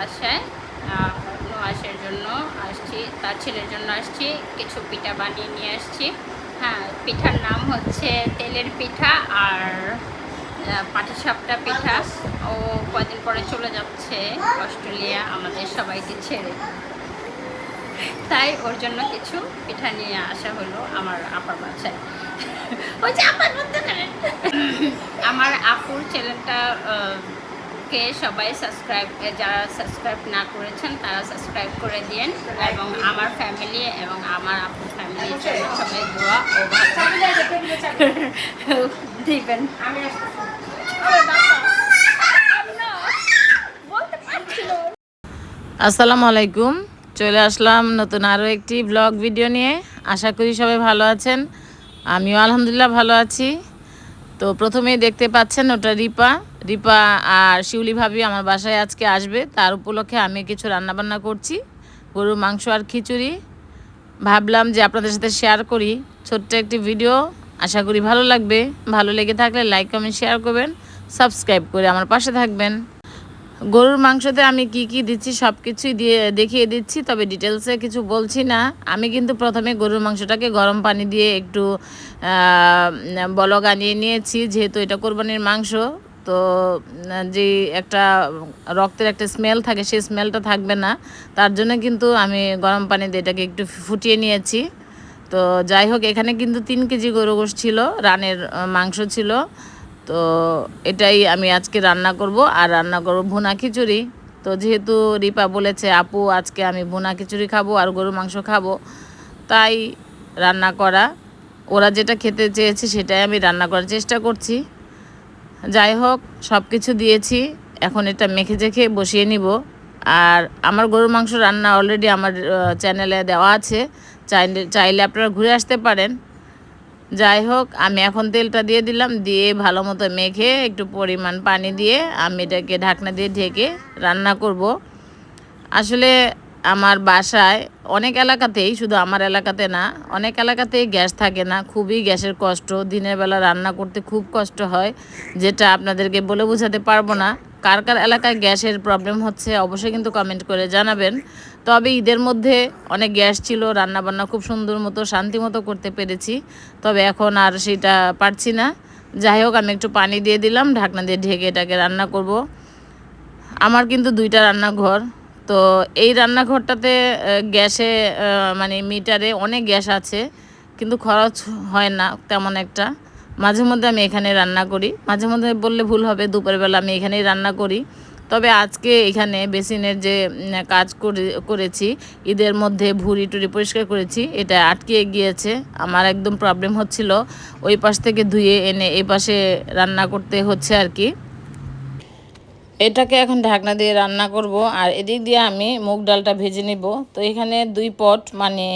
বাসায় আহ, জন্য আসছি তার ছেলের জন্য আসছি কিছু পিঠা বানিয়ে নিয়ে আসছি। হ্যাঁ পিঠার নাম হচ্ছে তেলের পিঠা আর পাটিসাপটা পিঠা। ও কদিন পরে চলে যাচ্ছে অস্ট্রেলিয়া আমাদের সবাইকে ছেড়ে। তাই ওর জন্য কিছু পিঠা নিয়ে আসা হলো আমার আপার বাসায়। ওই আমার আপুর চ্যানেলটা আহ, কে সবাই সাবস্ক্রাইব যারা সাবস্ক্রাইব না করেছেন তারা সাবস্ক্রাইব করে দিন এবং আমার ফ্যামিলি এবং আমার আপুর ফ্যামিলির জন্য সবাই দোয়া ও দিবেন। আসসালামু আলাইকুম চলে আসলাম নতুন আরও একটি ব্লগ ভিডিও নিয়ে। আশা করি সবাই ভালো আছেন আমিও আলহামদুলিল্লাহ ভালো আছি। তো প্রথমেই দেখতে পাচ্ছেন ওটা রিপা। রিপা আর শিউলি ভাবি আমার বাসায় আজকে আসবে। তার উপলক্ষে আমি কিছু রান্নাবান্না করছি, গরুর মাংস আর খিচুড়ি। ভাবলাম যে আপনাদের সাথে শেয়ার করি। ছোট্ট একটি ভিডিও আশা করি ভালো লাগবে। ভালো লেগে থাকলে লাইক কমেন্ট শেয়ার করবেন সাবস্ক্রাইব করে আমার পাশে থাকবেন। গরুর মাংসতে আমি কি কি দিচ্ছি সব কিছুই দিয়ে দেখিয়ে দিচ্ছি, তবে ডিটেলসে কিছু বলছি না। আমি কিন্তু প্রথমে গরুর মাংসটাকে গরম পানি দিয়ে একটু বলক আনিয়ে নিয়েছি, যেহেতু এটা কোরবানির মাংস। তো যে একটা রক্তের একটা স্মেল থাকে, সেই স্মেলটা থাকবে না। তার জন্য কিন্তু আমি গরম পানি দিয়ে এটাকে একটু ফুটিয়ে নিয়েছি। তো যাই হোক, এখানে কিন্তু তিন কেজি গরু গোশ ছিল, রানের মাংস ছিল। তো এটাই আমি আজকে রান্না করব। আর রান্না করব ভুনা খিচুড়ি। তো যেহেতু রিপা বলেছে, আপু, আজকে আমি ভুনা খিচুড়ি খাব আর গরু মাংস খাব। তাই রান্না করা। ওরা যেটা খেতে চেয়েছে, সেটাই আমি রান্না করার চেষ্টা করছি। যাই হোক সব কিছু দিয়েছি। এখন এটা মেখে চেখে বসিয়ে নিব। আর আমার গরুর মাংস রান্না অলরেডি আমার চ্যানেলে দেওয়া আছে। চাইলে চাইলে আপনারা ঘুরে আসতে পারেন। যাই হোক, আমি এখন তেলটা দিয়ে দিলাম। দিয়ে ভালো মতো মেখে একটু পরিমাণ পানি দিয়ে আমি এটাকে ঢাকনা দিয়ে ঢেকে রান্না করব। আসলে আমার বাসায়, অনেক এলাকাতেই, শুধু আমার এলাকাতে না, অনেক এলাকাতেই গ্যাস থাকে না, খুবই গ্যাসের কষ্ট, দিনের বেলা রান্না করতে খুব কষ্ট হয়, যেটা আপনাদেরকে বলে বোঝাতে পারব না, কার কার এলাকায় গ্যাসের প্রবলেম হচ্ছে অবশ্যই কিন্তু কমেন্ট করে জানাবেন, তবে ঈদের মধ্যে অনেক গ্যাস ছিল রান্না বান্না খুব সুন্দর মতো, শান্তি মতো করতে পেরেছি, তবে এখন আর সেটা পারছি না, যাই হোক আমি একটু পানি দিয়ে দিলাম, ঢাকনা দিয়ে ঢেকে এটাকে রান্না করব, আমার কিন্তু দুইটা রান্নাঘর তো এই রান্নাঘরটাতে গ্যাসে মানে মিটারে অনেক গ্যাস আছে, কিন্তু খরচ হয় না তেমন একটা। মাঝে মধ্যে আমি এখানে রান্না করি। মাঝে মধ্যে বললে ভুল হবে, দুপুরবেলা আমি এখানেই রান্না করি। তবে আজকে এখানে বেসিনের যে কাজ করে, করেছি, ঈদের মধ্যে ভুড়ি টুড়ি পরিষ্কার করেছি, এটা আটকে গিয়েছে। আমার একদম প্রবলেম হচ্ছিল, ওই পাশ থেকে ধুয়ে এনে এই পাশে রান্না করতে হচ্ছে আর কি। এটাকে এখন ঢাকনা দিয়ে রান্না করব, আর এদিক দিয়ে আমি মুগ ডালটা ভেজে নিব। তো এখানে দুই পট মানে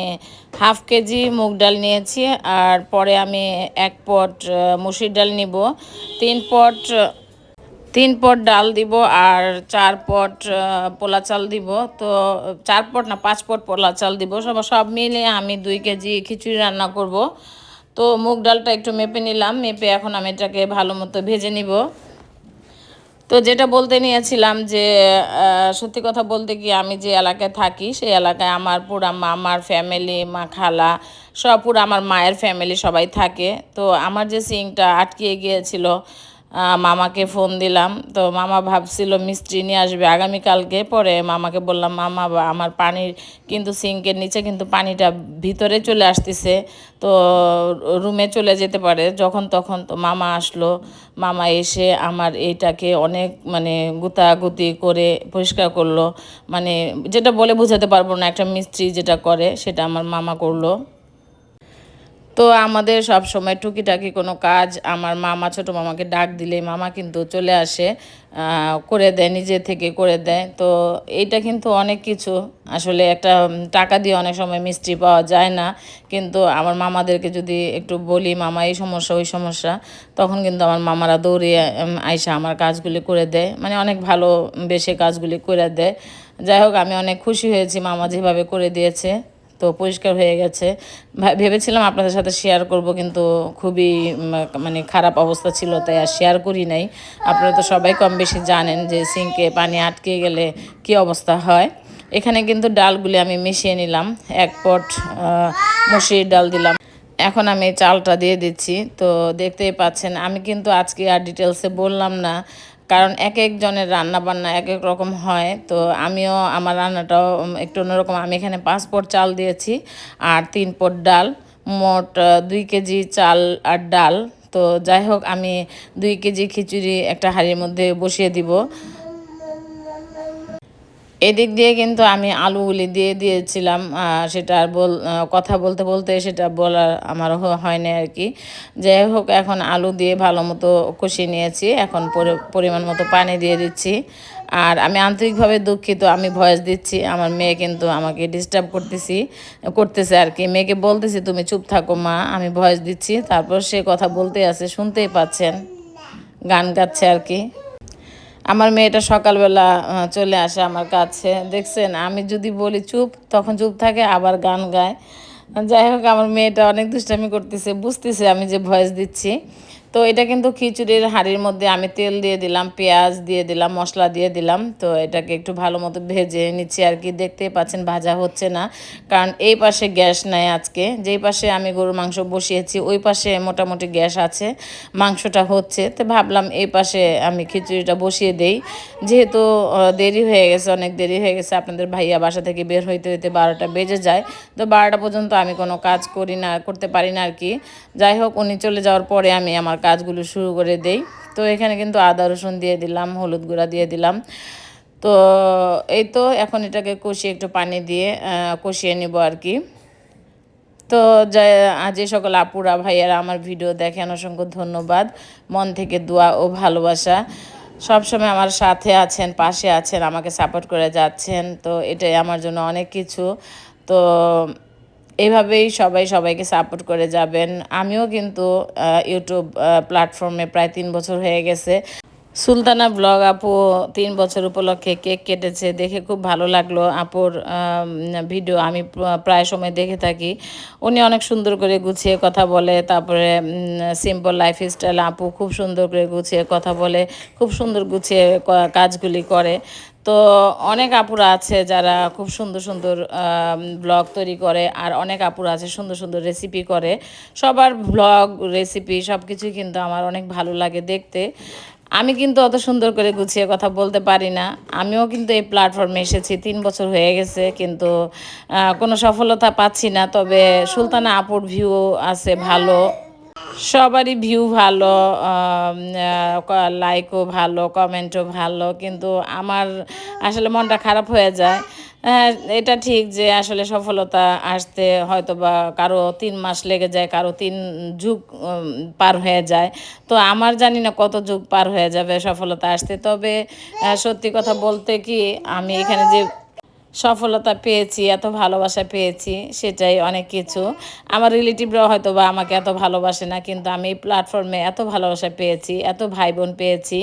হাফ কেজি মুগ ডাল নিয়েছি, আর পরে আমি এক পট মুসুর ডাল নিব। তিন পট তিন পট ডাল দিব, আর চার পট পোলা চাল দিব। তো চার পট না, পাঁচ পট পোলা চাল দিব। সব সব মিলিয়ে আমি দুই কেজি খিচুড়ি রান্না করব। তো মুগ ডালটা একটু মেপে নিলাম। মেপে এখন আমি এটাকে ভালো মতো ভেজে নিব। তো যেটা বলতে নিয়েছিলাম যে সত্যি কথা বলতে গিয়ে আমি যে এলাকায় থাকি, সেই এলাকায় আমার পুরা মামার ফ্যামিলি মা খালা, সব পুরো আমার মায়ের ফ্যামিলি সবাই থাকে। তো আমার যে সিংটা আটকিয়ে গিয়েছিল মামাকে ফোন দিলাম। তো মামা ভাবছিল মিস্ত্রি নিয়ে আসবে। আগামীকালকে পরে মামাকে বললাম, মামা, আমার পানির কিন্তু সিঙ্কের নিচে কিন্তু পানিটা ভিতরে চলে আসতেছে। তো রুমে চলে যেতে পারে। যখন তখন তো মামা আসলো। মামা এসে আমার এইটাকে অনেক মানে গুতাগুতি করে পরিষ্কার করল। মানে যেটা বলে বোঝাতে পারব না, একটা মিস্ত্রি যেটা করে সেটা আমার মামা করল। তো আমাদের সব সময় টুকিটাকি কোনো কাজ, আমার মামা, ছোট মামাকে ডাক দিলে মামা কিন্তু চলে আসে করে দেয়, নিজে থেকে করে দেয়। তো এইটা কিন্তু অনেক কিছু। আসলে একটা টাকা দিয়ে অনেক সময় মিষ্টি পাওয়া যায় না। কিন্তু আমার মামাদেরকে যদি একটু বলি, মামা, এই সমস্যা, ওই সমস্যা, তখন কিন্তু আমার মামারা দৌড়িয়ে আইসা আমার কাজগুলি করে দেয়। মানে অনেক ভালো বেশি কাজগুলি করে দেয়। যাই হোক, আমি অনেক খুশি হয়েছি মামা যেভাবে করে দিয়েছে। তো পরিষ্কার হয়ে গেছে। ভেবেছিলাম আপনাদের সাথে শেয়ার করব কিন্তু খুবই মানে খারাপ অবস্থা ছিল, তাই আর শেয়ার করি নাই। আপনারা তো সবাই কম বেশি জানেন যে সিঙ্কে পানি আটকে গেলে কি অবস্থা হয়। এখানে কিন্তু ডালগুলি আমি মিশিয়ে নিলাম, এক পট মসুরির ডাল দিলাম। এখন আমি চালটা দিয়ে দিচ্ছি, তো দেখতেই পাচ্ছেন, আমি কিন্তু আজকে আর ডিটেলসে বললাম না। কারণ এক একজনের রান্না বান্না এক এক রকম হয়। তো আমিও আমার রান্নাটাও একটু অন্যরকম। আমি এখানে পাঁচ পট চাল দিয়েছি, আর তিন পট ডাল, মোট দুই কেজি চাল আর ডাল। তো যাই হোক, আমি দুই কেজি খিচুড়ি একটা হাঁড়ির মধ্যে বসিয়ে দিব। এদিক দিয়ে কিন্তু আমি আলুগুলি দিয়ে দিয়েছিলাম সেটা আর বল কথা বলতে বলতে সেটা বলার আমার হয়নি আর কি। যাই হোক, এখন আলু দিয়ে ভালো মতো কষিয়ে নিয়েছি, এখন পরি- পরিমাণ মতো পানি দিয়ে দিচ্ছি। আর আমি আন্তরিকভাবে দুঃখিত, আমি ভয়েস দিচ্ছি, আমার মেয়ে কিন্তু আমাকে ডিস্টার্ব করতেছি, করতেছে আর কি। মেয়েকে বলতেছি, তুমি চুপ থাকো মা। আমি ভয়েস দিচ্ছি, তারপর সে কথা বলতে আছে, শুনতেই পাচ্ছেন, গান গাচ্ছে আর কি। আমার মেয়েটা সকালবেলা চলে আসে আমার কাছে। দেখছেন, আমি যদি বলি চুপ, তখন চুপ থাকে, আবার গান গায়। যাই হোক, আমার মেয়েটা অনেক দুষ্টামি করতেছে, বুঝতেছে আমি যে ভয়েস দিচ্ছি। তো এটা কিন্তু খিচুড়ির হাঁড়ির মধ্যে আমি তেল দিয়ে দিলাম, পেঁয়াজ দিয়ে দিলাম, মশলা দিয়ে দিলাম। তো এটাকে একটু ভালো মতো ভেজে নিচ্ছি আর কি, দেখতেই পাচ্ছেন ভাজা হচ্ছে না। কারণ এই পাশে গ্যাস নাই আজকে, যেই পাশে আমি গরুর মাংস বসিয়েছি, ওই পাশে মোটামুটি গ্যাস আছে, মাংসটা হচ্ছে। তো ভাবলাম এই পাশে আমি খিচুড়িটা বসিয়ে দেই। যেহেতু দেরি হয়ে গেছে, অনেক দেরি হয়ে গেছে, আপনাদের ভাইয়া বাসা থেকে বের হইতে হইতে বারোটা বেজে যায়। তো বারোটা পর্যন্ত আমি কোনো কাজ করি না, করতে পারি না আর কি। যাই হোক, উনি চলে যাওয়ার পরে আমি আমার কাজগুলো শুরু করে দেই। তো এখানে কিন্তু আদা, রসুন দিয়ে দিলাম, হলুদ গুঁড়া দিয়ে দিলাম। তো এই তো এখন এটাকে কষিয়ে একটু পানি দিয়ে কষিয়ে নিব আর কি। তো যে সকল আপুরা, ভাইয়ারা আমার ভিডিও দেখেন, অসংখ্য ধন্যবাদ। মন থেকে দোয়া ও ভালোবাসা। সবসময় আমার সাথে আছেন, পাশে আছেন, আমাকে সাপোর্ট করে যাচ্ছেন। তো এটাই আমার জন্য অনেক কিছু। তো এভাবেই সবাই সবাইকে সাপোর্ট করে যাবেন। আমিও কিন্তু ইউটিউব প্ল্যাটফর্মে প্রায় তিন বছর হয়ে গেছে। সুলতানা ব্লগ আপু তিন বছর উপলক্ষে কেক কেটেছে, দেখে খুব ভালো লাগল। আপুর ভিডিও আমি প্রায় সময় দেখে থাকি। উনি অনেক সুন্দর করে গুছিয়ে কথা বলে, তারপরে সিম্পল লাইফ স্টাইল আপু খুব সুন্দর করে গুছিয়ে কথা বলে, খুব সুন্দর গুছিয়ে কাজগুলি করে। তো অনেক আপুরা আছে যারা খুব সুন্দর সুন্দর ব্লগ তৈরি করে, আর অনেক আপুরা আছে সুন্দর সুন্দর রেসিপি করে। সবার ব্লগ রেসিপি সব কিছুই কিন্তু আমার অনেক ভালো লাগে দেখতে। আমি কিন্তু অত সুন্দর করে গুছিয়ে কথা বলতে পারি না। আমিও কিন্তু এই প্ল্যাটফর্মে এসেছি, তিন বছর হয়ে গেছে কিন্তু কোনো সফলতা পাচ্ছি না। তবে সুলতানা আপুর ভিউ আছে ভালো। সবারই ভিউ ভালো লাইকও ভালো কমেন্টও ভালো, কিন্তু আমার আসলে মনটা খারাপ হয়ে যায়। হ্যাঁ এটা ঠিক যে আসলে সফলতা আসতে হয়তো বা কারও তিন মাস লেগে যায়, কারও তিন যুগ পার হয়ে যায়। তো আমার জানি না কত যুগ পার হয়ে যাবে সফলতা আসতে। তবে সত্যি কথা বলতে কি, আমি এখানে যে সফলতা পেয়েছি, এত ভালোবাসা পেয়েছি, সেটাই অনেক কিছু। আমার রিলেটিভরাও হয়তো বা আমাকে এত ভালোবাসে না, কিন্তু আমি এই প্ল্যাটফর্মে এত ভালোবাসা পেয়েছি, এত ভাই বোন পেয়েছি,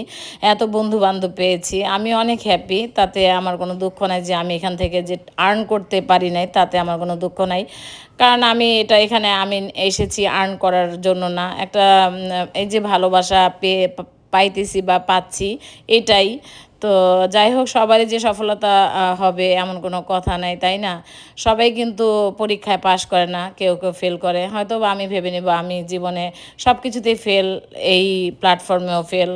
এত বন্ধু বান্ধব পেয়েছি, আমি অনেক হ্যাপি তাতে আমার কোনো দুঃখ নাই যে আমি এখান থেকে যে আর্ন করতে পারি নাই, তাতে আমার কোনো দুঃখ নাই। কারণ আমি এটা এখানে, আমি এসেছি আর্ন করার জন্য না, একটা এই যে ভালোবাসা পেয়ে পাইতেছি বা পাচ্ছি, এটাই। তো যাই হোক, সবারই যে সফলতা হবে এমন কোনো কথা নাই, তাই না? সবাই কিন্তু পরীক্ষায় পাশ করে না, কেউ কেউ ফেল করে। হয়তো আমি ভেবে নেব, আমি জীবনে সব কিছুতেই ফেল এই প্ল্যাটফর্মেও ফেল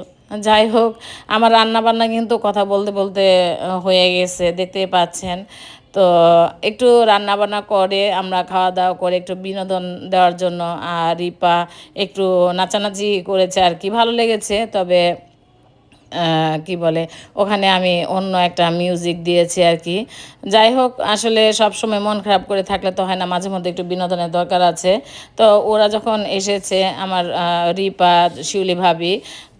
যাই হোক, আমার রান্না বান্না কিন্তু কথা বলতে বলতে হয়ে গেছে, দেখতেই পাচ্ছেন। তো একটু রান্না বান্না করে, আমরা খাওয়া দাওয়া করে একটু বিনোদন দেওয়ার জন্য, আর রিপা একটু নাচানাচি করেছে আর কি। ভালো লেগেছে, তবে কি বলে, ওখানে আমি অন্য একটা মিউজিক দিয়েছি আর কি। যাই হোক, আসলে সব সময় মন খারাপ করে থাকলে তো হয় না, মাঝে মধ্যে একটু বিনোদনের দরকার আছে। তো ওরা যখন এসেছে, আমার রিপা, শিউলি ভাবি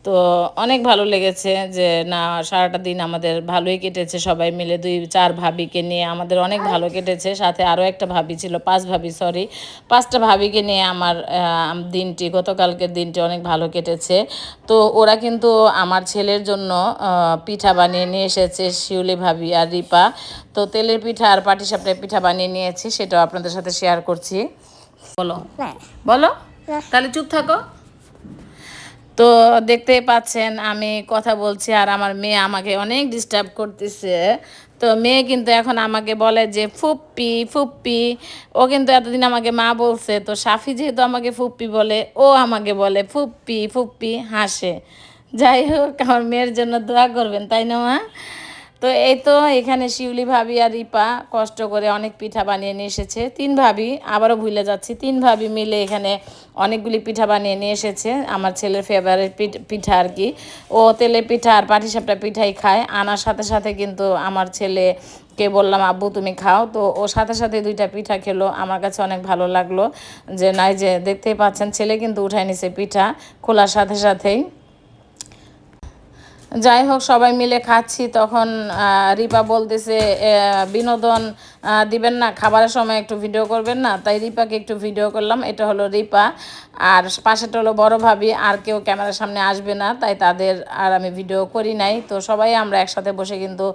তো অনেক ভালো লেগেছে যে না সারাটা দিন আমাদের ভালোই কেটেছে সবাই মিলে। দুই চার ভাবিকে নিয়ে আমাদের অনেক ভালো কেটেছে। সাথে আরও একটা ভাবি ছিল পাঁচ ভাবি সরি পাঁচটা ভাবিকে নিয়ে আমার দিনটি গতকালকের দিনটি অনেক ভালো কেটেছে। তো ওরা কিন্তু আমার ছেলের জন্য পিঠা বানিয়ে নিয়ে এসেছে শিউলি ভাবি আর রিপা। তো তেলের পিঠা আর পাটি পাটিসাপটায় পিঠা বানিয়ে নিয়েছি সেটাও আপনাদের সাথে শেয়ার করছি। বলো। বলো। তাহলে চুপ থাকো। তো দেখতেই পাচ্ছেন আমি কথা বলছি আর আমার মেয়ে আমাকে অনেক ডিস্টার্ব করতেছে। তো মেয়ে কিন্তু এখন আমাকে বলে যে, ফুপ্পি ফুপ্পি। ও কিন্তু এতদিন আমাকে মা বলছে, তো সাফি যেহেতু আমাকে ফুপ্পি বলে, ও আমাকে বলে, ফুপ্পি ফুপ্পি, হাসে। যাই হোক, আমার মেয়ের জন্য দোয়া করবেন, তাই না মা? তো এই তো এখানে শিউলি ভাবি আর রিপা কষ্ট করে অনেক পিঠা বানিয়ে নিয়ে এসেছে। তিন ভাবি, আবারও ভুলে যাচ্ছি, তিন ভাবি মিলে এখানে অনেকগুলি পিঠা বানিয়ে নিয়ে এসেছে, আমার ছেলের ফেভারিট পিঠা আর কি। ও তেলে পিঠা আর পাটিসাপটা পিঠাই খায়, আনার সাথে সাথে কিন্তু আমার ছেলে কে বললাম, আব্বু, তুমি খাও। তো ও সাথে সাথে দুইটা পিঠা খেলো, আমার কাছে অনেক ভালো লাগল যে, নাই যে, দেখতেই পাচ্ছেন, ছেলে কিন্তু উঠায় নিছে পিঠা খোলার সাথে সাথেই। যাই হোক, সবাই মিলে খাচ্ছি। তখন রিপা বলতেছে বিনোদন দিবেন না, খাবারের সময় একটু ভিডিও করবেন না। তাই রিপাকে একটু ভিডিও করলাম। এটা হলো রিপা। আর পাশেটা হলো বড় ভাবি। আর কেউ ক্যামেরার সামনে আসবে না, তাই তাদের আর আমি ভিডিও করি নাই। তো সবাই আমরা একসাথে বসে কিন্তু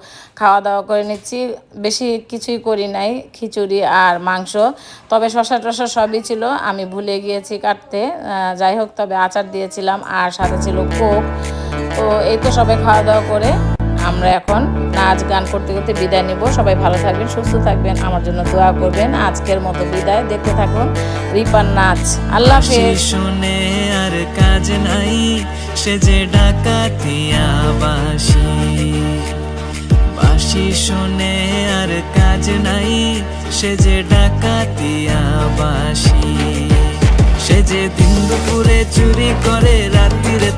খাওয়া দাওয়া করে নিচ্ছি। বেশি কিছুই করি নাই, খিচুড়ি আর মাংস। তবে শশা টশা সবই ছিল। আমি ভুলে গিয়েছি কাটতে। যাই হোক, তবে আচার দিয়েছিলাম। আর সাথে ছিল কোক। তো এই তো সবাই খাওয়া দাওয়া করে। আমরা এখন নাচ গান করতে করতে বিদায় নিব। সবাই ভালো থাকবেন, সুস্থ থাকবেন। আমার জন্য দোয়া করবেন। আজকের মতো বিদায়। দেখতে থাকুন রিপার নাচ। আল্লাহ শুনে আর কাজ নাই, সে যে ডাকাতিয়া বাসি বাসি শুনে আর কাজ নাই, সে যে ডাকাতিয়া বাসি সে যে দিন দুপুরে চুরি করে, রাত্রিরে